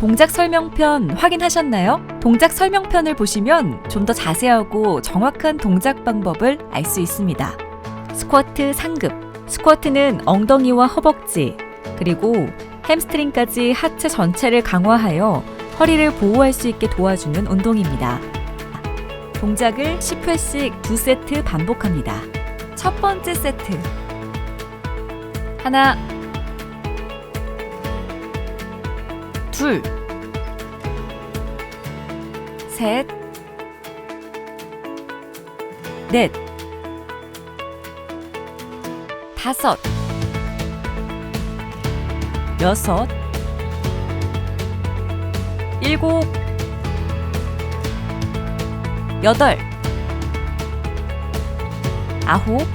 동작 설명편 확인하셨나요? 동작 설명편을 보시면 좀 더 자세하고 정확한 동작 방법을 알 수 있습니다. 스쿼트 상급. 스쿼트는 엉덩이와 허벅지, 그리고 햄스트링까지 하체 전체를 강화하여 허리를 보호할 수 있게 도와주는 운동입니다. 동작을 10회씩 2세트 반복합니다. 첫 번째 세트. 하나, 둘, 셋, 넷, 다섯, 여섯, 일곱, 여덟, 아홉,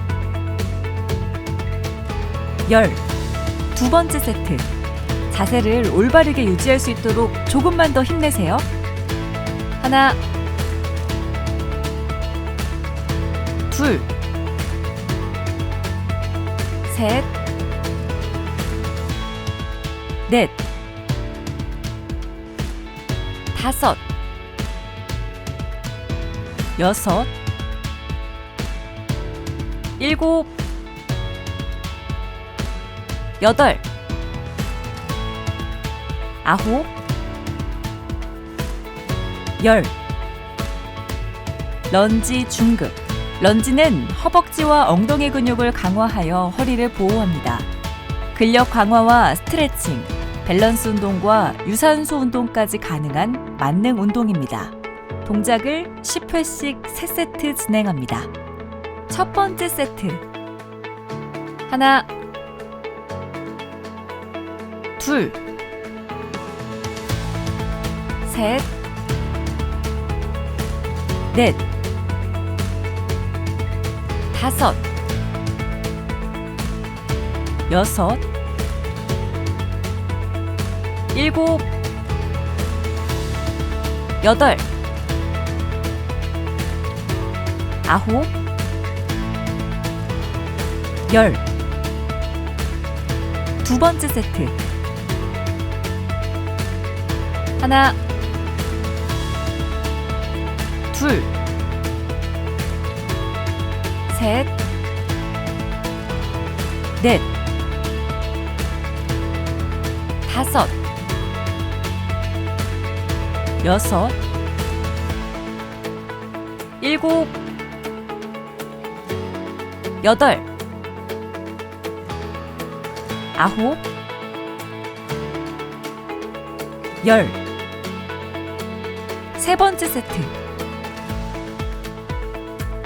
열. 두 번째 세트. 자세를 올바르게 유지할 수 있도록 조금만 더 힘내세요. 하나, 둘, 셋, 넷, 다섯, 여섯, 일곱, 여덟, 아홉, 열. 런지 중급. 런지는 허벅지와 엉덩이 근육을 강화하여 허리를 보호합니다. 근력 강화와 스트레칭, 밸런스 운동과 유산소 운동까지 가능한 만능 운동입니다. 동작을 10회씩 3세트 진행합니다. 첫 번째 세트. 하나, 둘, 셋, 넷, 다섯, 여섯, 일곱, 여덟, 아홉, 열. 두 번째 세트. 하나, 둘, 셋, 넷, 다섯, 여섯, 일곱, 여덟, 아홉, 열. 세 번째 세트.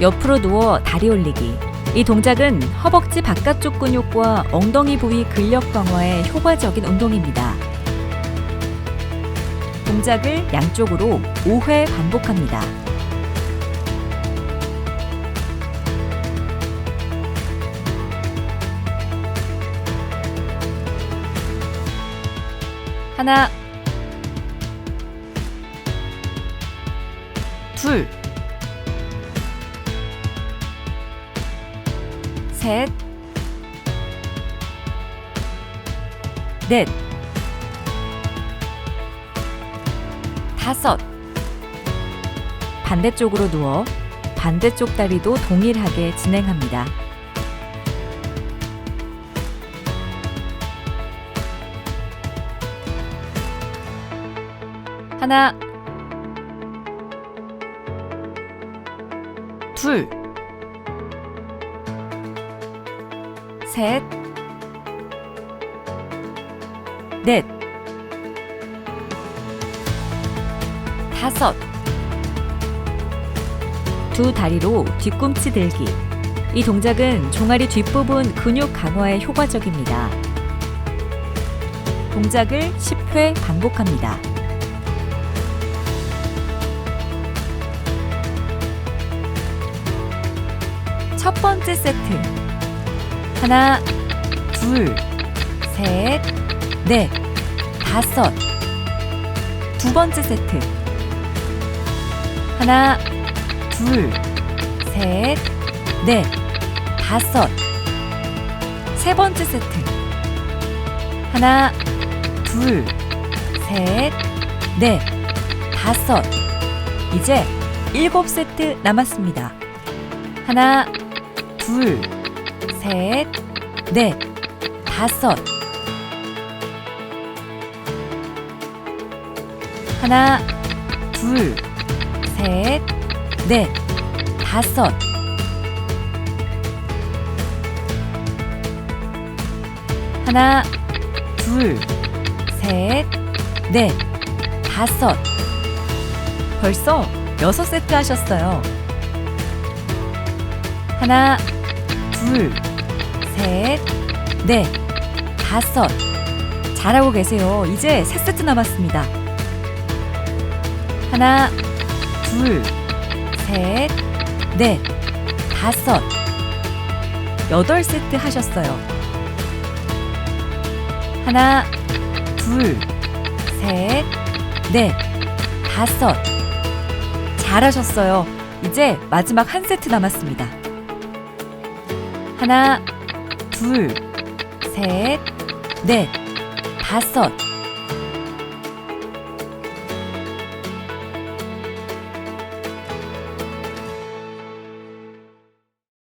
옆으로 누워 다리 올리기. 이 동작은 허벅지 바깥쪽 근육과 엉덩이 부위 근력 강화에 효과적인 운동입니다. 동작을 양쪽으로 5회 반복합니다. 하나, 둘, 셋, 넷, 다섯. 반대쪽으로 누워 반대쪽 다리도 동일하게 진행합니다. 하나, 둘, 셋, 넷, 다섯. 두 다리로 뒤꿈치 들기. 이 동작은 종아리 뒷부분 근육 강화에 효과적입니다. 동작을 10회 반복합니다. 첫 번째 세트. 하나, 둘, 셋, 넷, 다섯. 두 번째 세트. 하나, 둘, 셋, 넷, 다섯. 세 번째 세트. 하나, 둘, 셋, 넷, 다섯. 이제 일곱 세트 남았습니다. 하나, 둘, 셋, 넷, 다섯. 하나, 둘, 셋, 넷, 다섯. 하나, 둘, 셋, 넷, 다섯. 벌써 여섯 세트 하셨어요. 하나, 둘, 셋, 넷, 다섯. 잘하고 계세요. 이제 세 세트 남았습니다. 하나, 둘, 셋, 넷, 다섯. 여덟 세트 하셨어요. 하나, 둘, 셋, 넷, 다섯. 잘하셨어요. 이제 마지막 한 세트 남았습니다. 하나, 둘, 셋, 넷, 다섯.